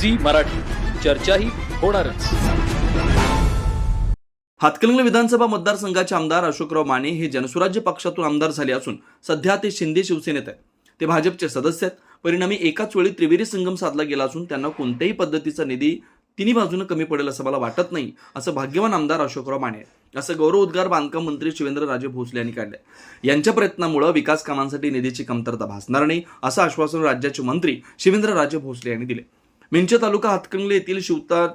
Zee Marathi. चर्चाही होणारच. हातकणंगले विधानसभा मतदारसंघाचे आमदार अशोकराव माने हे जनसुराज्य पक्षातून आमदार झाले असून सध्या ते शिंदे शिवसेनेत आहेत. ते भाजपचे सदस्य आहेत. परिणामी एकाच वेळी त्रिवेरी संगम साधला गेला असून त्यांना कोणत्याही पद्धतीचा निधी तिन्ही बाजूनं कमी पडेल असं मला वाटत नाही असं भाग्यवान आमदार अशोकराव माने असं गौरव उद्गार बांधकाम मंत्री शिवेंद्रराजे भोसले यांनी काढले यांच्या प्रयत्नामुळे विकास कामांसाठी निधीची कमतरता भासणार नाही असं आश्वासन राज्याचे मंत्री शिवेंद्रराजे भोसले यांनी दिले मिंचे तालुका हातकंगले येथील शिवता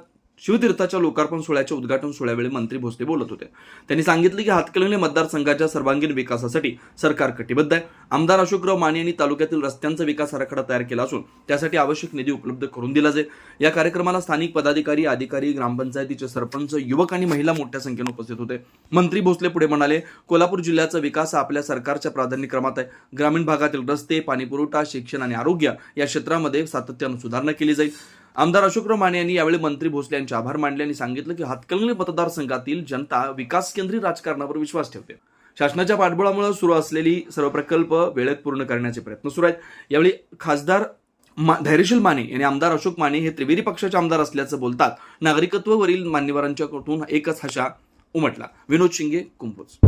शिवतीर्थाच्या लोकार्पण सोहळ्याच्या उद्घाटन सोहळ्यावेळी मंत्री भोसले बोलत होते. त्यांनी सांगितले की हातकंगले मतदारसंघाच्या सर्वांगीण विकासासाठी सरकार कटिबद्ध आहे. आमदार अशोकराव माने यांनी तालुक्यातील रस्त्यांचा विकास आराखडा तयार केला असून त्यासाठी आवश्यक निधी उपलब्ध करून दिला जाईल. या कार्यक्रमाला स्थानिक पदाधिकारी अधिकारी ग्रामपंचायतीचे सरपंच युवक आणि महिला मोठ्या संख्येने उपस्थित होते. मंत्री भोसले पुढे म्हणाले कोल्हापूर जिल्ह्याचा विकास हा आपल्या सरकारच्या प्राधान्यक्रमात आहे. ग्रामीण भागातील रस्ते पाणीपुरवठा शिक्षण आणि आरोग्य या क्षेत्रामध्ये सातत्यानं सुधारणा केली जाईल. आमदार अशोकराव माने यांनी यावेळी मंत्री भोसले यांचे आभार मानले आणि सांगितलं की हातकणंगले मतदारसंघातील जनता विकास केंद्रीय राजकारणावर विश्वास ठेवते. शासनाच्या पाठबळामुळे सुरू असलेली सर्व प्रकल्प वेळेत पूर्ण करण्याचे प्रयत्न सुरू आहेत. यावेळी खासदार मा- धैर्यशील माने यांनी आमदार अशोक माने हे त्रिवेरी पक्षाचे आमदार असल्याचं बोलतात. नागरिकत्ववरील मान्यवरांच्याकडून एकच हशा उमटला. विनोद शिंगे कुंभोज.